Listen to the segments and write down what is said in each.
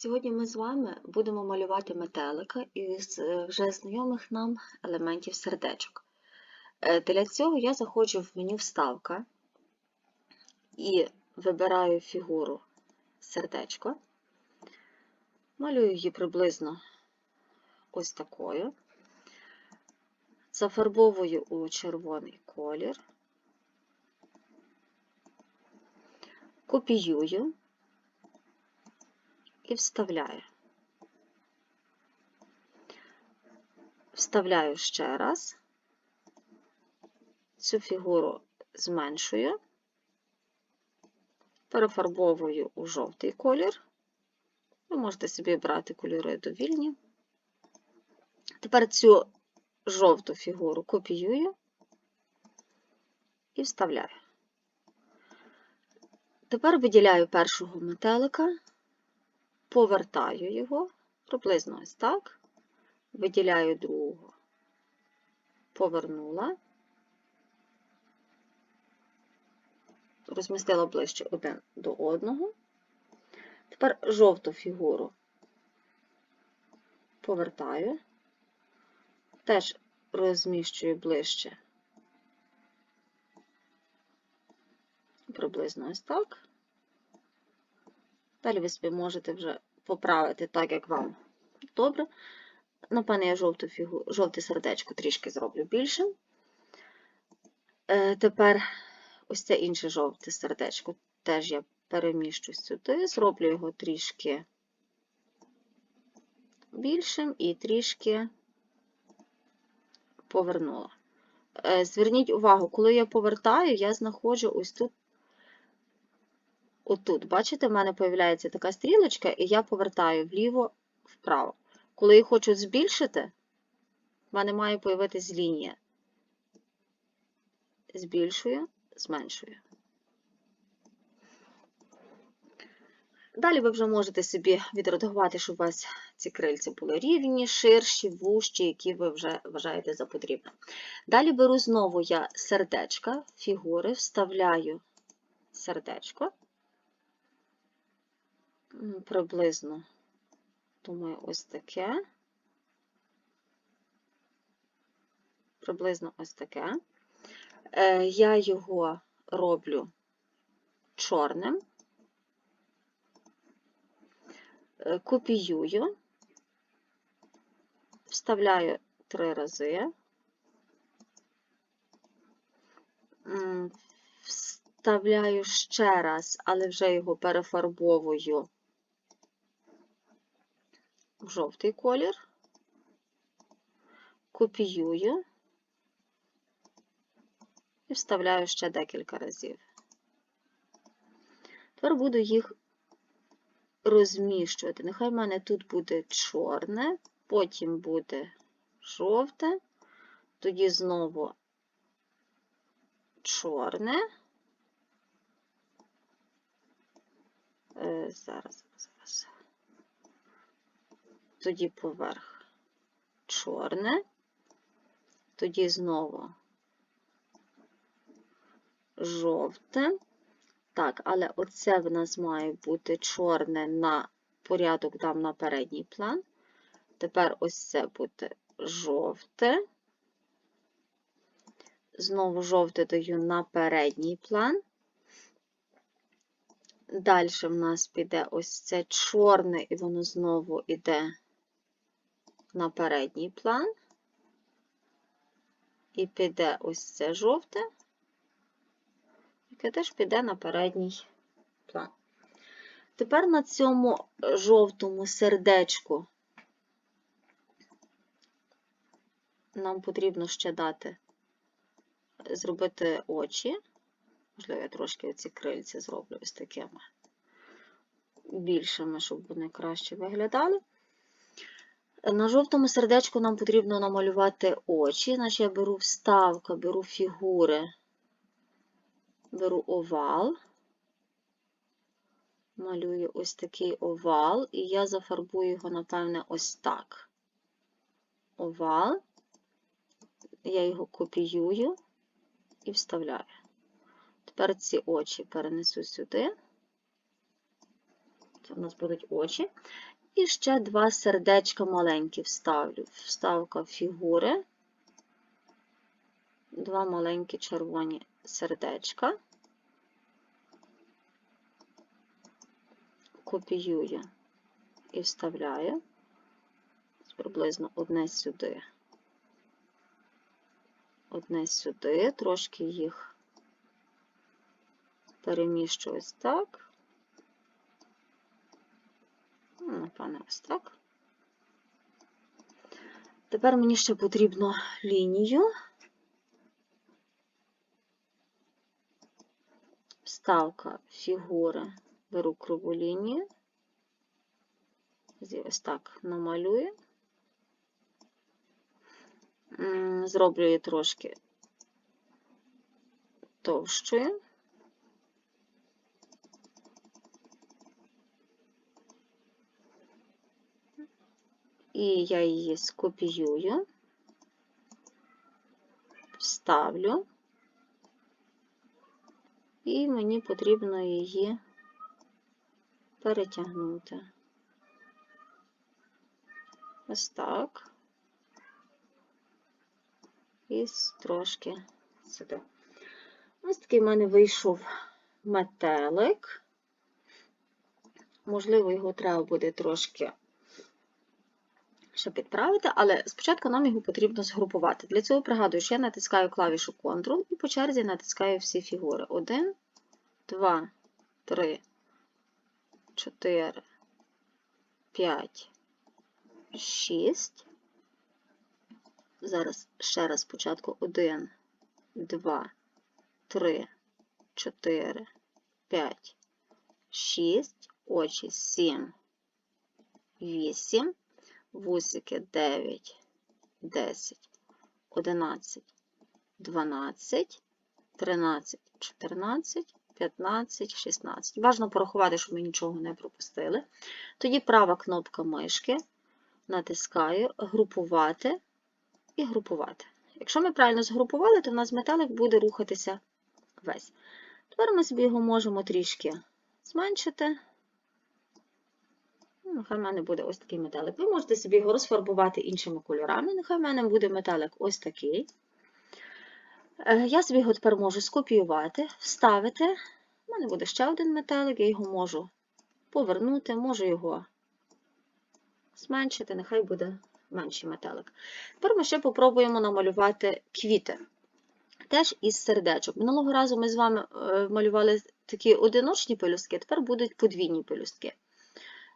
Сьогодні ми з вами будемо малювати метелика із е, вже знайомих нам елементів сердечок. Е, Для цього я заходжу в меню Вставка і вибираю фігуру сердечко, малюю її приблизно ось такою, зафарбовую у червоний колір, копіюю і вставляю. Вставляю ще раз, цю фігуру зменшую, перефарбовую у жовтий колір. Ви можете собі брати кольори довільні. Тепер цю жовту фігуру копіюю і вставляю. Тепер виділяю першого метелика повертаю його приблизно ось так, виділяю другого, повернула, розмістила ближче один до одного. Тепер жовту фігуру повертаю, теж розміщую ближче, приблизно ось так. Далі ви собі можете вже поправити так, як вам добре. Напевне, я жовту фігу, жовте сердечко трішки зроблю більшим. Е, Тепер ось це інше жовте сердечко теж я переміщу сюди, зроблю його трішки більшим і трішки повернула. Е, Зверніть увагу, коли я повертаю, я знаходжу ось тут Отут, бачите, в мене з'являється така стрілочка, і я повертаю вліво-вправо. Коли я хочу збільшити, в мене має з'явитися лінія. Збільшую, зменшую. Далі ви вже можете собі відредагувати, щоб у вас ці крильці були рівні, ширші, вужчі, які ви вже вважаєте за потрібне. Далі беру знову я сердечка, фігури, вставляю сердечко приблизно, думаю, ось таке. Приблизно ось таке. Е, я його роблю чорним, е, копіюю, вставляю три рази, вставляю ще раз, але вже його перефарбовую в жовтий колір, копіюю і вставляю ще декілька разів. Тепер буду їх розміщувати. Нехай в мене тут буде чорне, потім буде жовте, тоді знову чорне. Е, зараз, зараз тоді поверх чорне, тоді знову жовте. Так, але оце в нас має бути чорне на порядок дам на передній план. Тепер ось це буде жовте. Знову жовте даю на передній план. Далі в нас піде ось це чорне, і воно знову йде на передній план, і піде ось це жовте, яке теж піде на передній план. Тепер на цьому жовтому сердечку нам потрібно ще дати, зробити очі. Можливо, я трошки оці крильці зроблю ось такими більшими, щоб вони краще виглядали. На жовтому сердечку нам потрібно намалювати очі, значить я беру вставка, беру фігури, беру овал, малюю ось такий овал, і я зафарбую його, напевне, ось так. Овал, я його копіюю і вставляю. Тепер ці очі перенесу сюди, Це у нас будуть очі. І ще два сердечка маленькі вставлю. Вставка фігури. Два маленькі червоні сердечка. Копіюю і вставляю. Приблизно одне сюди. Одне сюди, трошки їх переміщу ось так. Напевне, ось так. Тепер мені ще потрібно лінію. Вставка фігури. Беру кругу лінію. Ось так намалюю. Зроблю її трошки товщою. І я її скопіюю, вставлю, і мені потрібно її перетягнути. Ось так. І трошки сюди. Ось такий в мене вийшов метелик. Можливо, його треба буде трошки ще підправити, але спочатку нам його потрібно згрупувати. Для цього пригадую, що я натискаю клавішу Ctrl і по черзі натискаю всі фігури. 1, 2, 3, 4, 5, 6. Зараз ще раз спочатку 1, 2, 3, 4, 5, 6, очі 7, 8, вусики 9, 10, 11, 12, 13, 14, 15, 16. Бажано порахувати, щоб ми нічого не пропустили. Тоді права кнопка мишки, натискаю групувати і групувати. Якщо ми правильно згрупували, то в нас металик буде рухатися весь. Тепер ми собі його можемо трішки зменшити. Нехай в мене буде ось такий металик. Ви можете собі його розфарбувати іншими кольорами. Нехай в мене буде металик ось такий. Е, Я собі його тепер можу скопіювати, вставити. У мене буде ще один металик, я його можу повернути, можу його зменшити, нехай буде менший металик. Тепер ми ще попробуємо намалювати квіти. Теж із сердечок. Минулого разу ми з вами е, малювали такі одиночні пелюстки, тепер будуть подвійні пелюстки.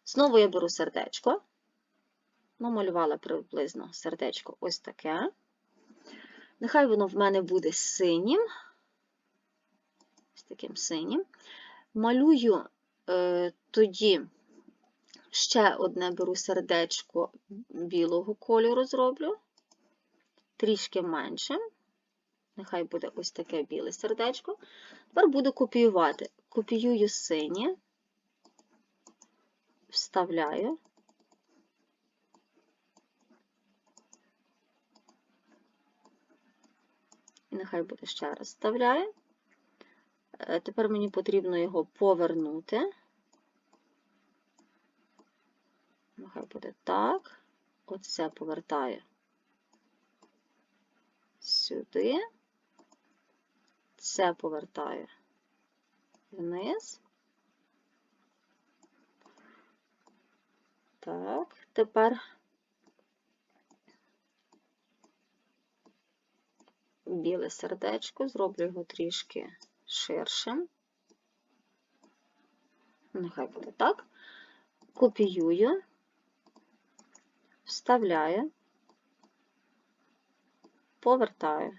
Знову я беру сердечко, намалювала приблизно сердечко ось таке. Нехай воно в мене буде синім, ось таким синім. Малюю е, тоді ще одне беру сердечко білого кольору зроблю, трішки меншим. Нехай буде ось таке біле сердечко. Тепер буду копіювати. Копіюю синє, вставляю. І нехай буде ще раз вставляю. Е, Тепер мені потрібно його повернути. Нехай буде так. Оце повертаю сюди. Це повертаю вниз. Так, тепер біле сердечко, зроблю його трішки ширшим. Нехай буде так. Копіюю, вставляю, повертаю,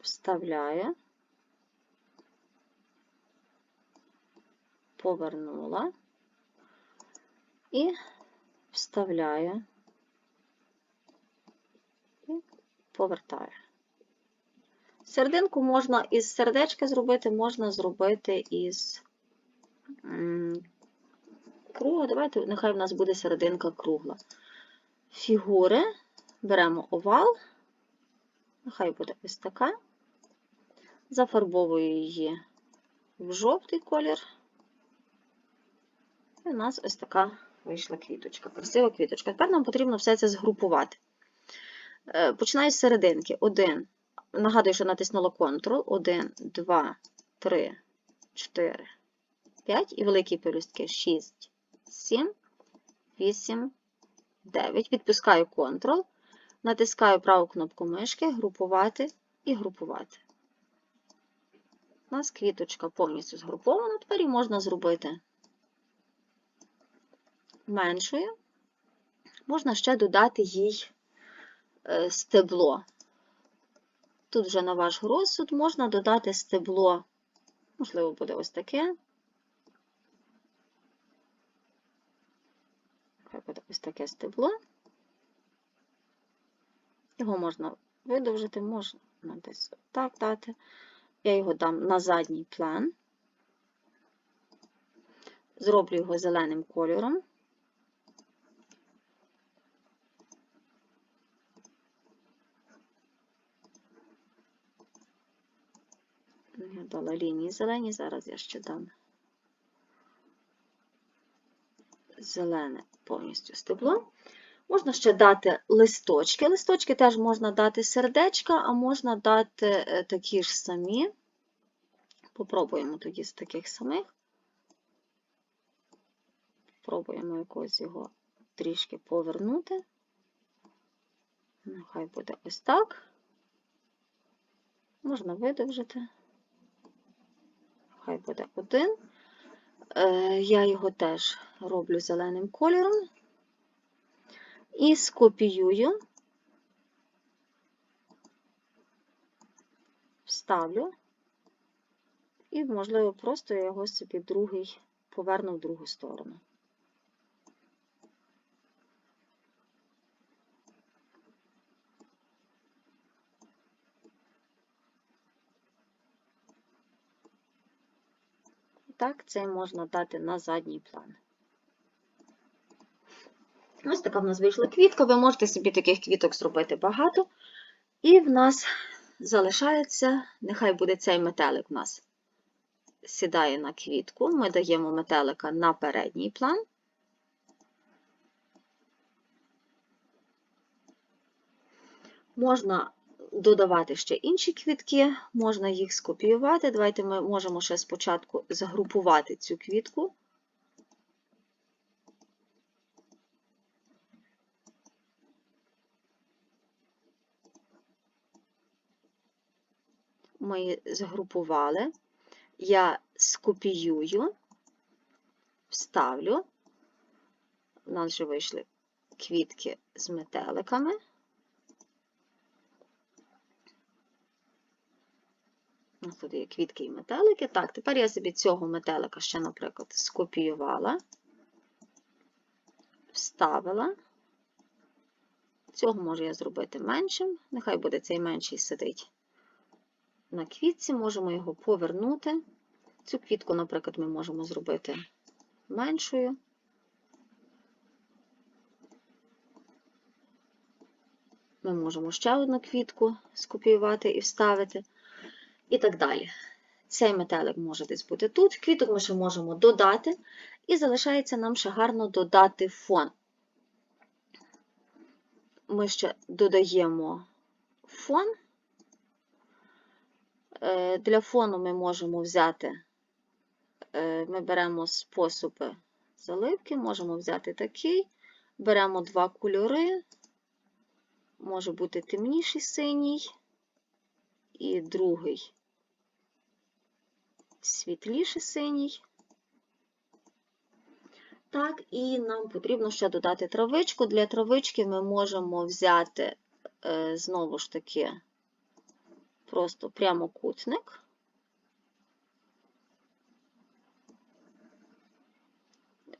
вставляю, повернула і вставляю і повертаю. Серединку можна із сердечка зробити, можна зробити із круга. Давайте, нехай в нас буде серединка кругла. Фігури беремо овал, нехай буде ось така, зафарбовую її в жовтий колір. І у нас ось така вийшла квіточка. Красива квіточка. Тепер нам потрібно все це згрупувати. Е, Починаю з серединки. 1. Нагадую, що натиснула Ctrl. 1, 2, 3, 4, 5. І великі пелюстки 6, 7, 8, 9. Відпускаю Ctrl. Натискаю праву кнопку мишки, групувати і групувати. У нас квіточка повністю згрупована. Тепер її можна зробити меншою. Можна ще додати їй е, стебло. Тут вже на ваш розсуд можна додати стебло, можливо, буде ось таке. Ось таке стебло. Його можна видовжити, можна десь так дати. Я його дам на задній план. Зроблю його зеленим кольором. Я дала лінії зелені, зараз я ще дам зелене повністю стебло. Можна ще дати листочки. Листочки теж можна дати сердечка, а можна дати е, такі ж самі. Попробуємо тоді з таких самих. Пробуємо якось його трішки повернути. Нехай буде ось так. Можна видовжити. Хай буде один. Е, Я його теж роблю зеленим кольором. І скопіюю, вставлю, і, можливо, просто я його собі другий поверну в другу сторону. Так, це можна дати на задній план. Ось така в нас вийшла квітка. Ви можете собі таких квіток зробити багато. І в нас залишається, нехай буде цей метелик у нас сідає на квітку. Ми даємо метелика на передній план. Можна додавати ще інші квітки, можна їх скопіювати. Давайте ми можемо ще спочатку загрупувати цю квітку. Ми її згрупували. Я скопіюю, вставлю. У нас вже вийшли квітки з метеликами. У нас тут є квітки і метелики. Так, тепер я собі цього метелика ще, наприклад, скопіювала, вставила. Цього можу я зробити меншим. Нехай буде цей менший сидить на квітці, можемо його повернути. Цю квітку, наприклад, ми можемо зробити меншою. Ми можемо ще одну квітку скопіювати і вставити, і так далі. Цей метелик може десь бути тут. Квіток ми ще можемо додати, і залишається нам ще гарно додати фон. Ми ще додаємо фон. Е, для фону ми можемо взяти, е, ми беремо способи заливки, можемо взяти такий, беремо два кольори, може бути темніший синій і другий світліший синій. Так, і нам потрібно ще додати травичку. Для травички ми можемо взяти, е, знову ж таки, просто прямокутник.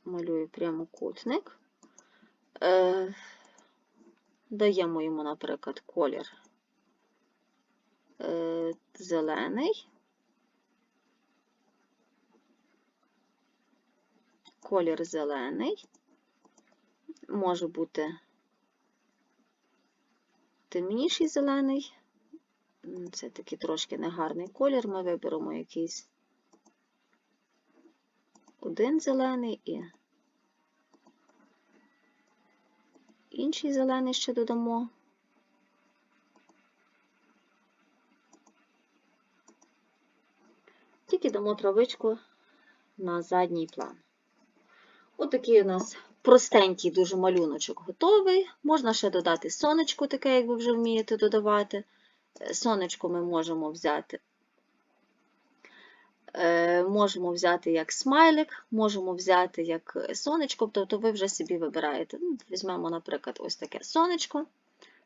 Малюю прямокутник. Е, даємо йому, наприклад, колір е, зелений. Колір зелений, може бути темніший зелений, це такий трошки негарний колір. Ми виберемо якийсь один зелений і інший зелений ще додамо. Тільки дамо травичку на задній план. Отакий у нас простенький дуже малюночок готовий. Можна ще додати сонечко, таке, як ви вже вмієте додавати. Е, Сонечко ми можемо взяти. е, Можемо взяти як смайлик, можемо взяти як сонечко, тобто ви вже собі вибираєте. Ну, Візьмемо, наприклад, ось таке сонечко,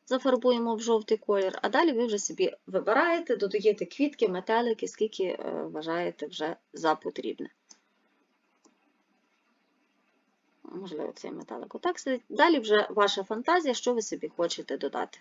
зафарбуємо в жовтий колір, а далі ви вже собі вибираєте, додаєте квітки, метелики, скільки е, вважаєте вже за потрібне. Можливо, цей металик отак сидить. Далі вже ваша фантазія, що ви собі хочете додати.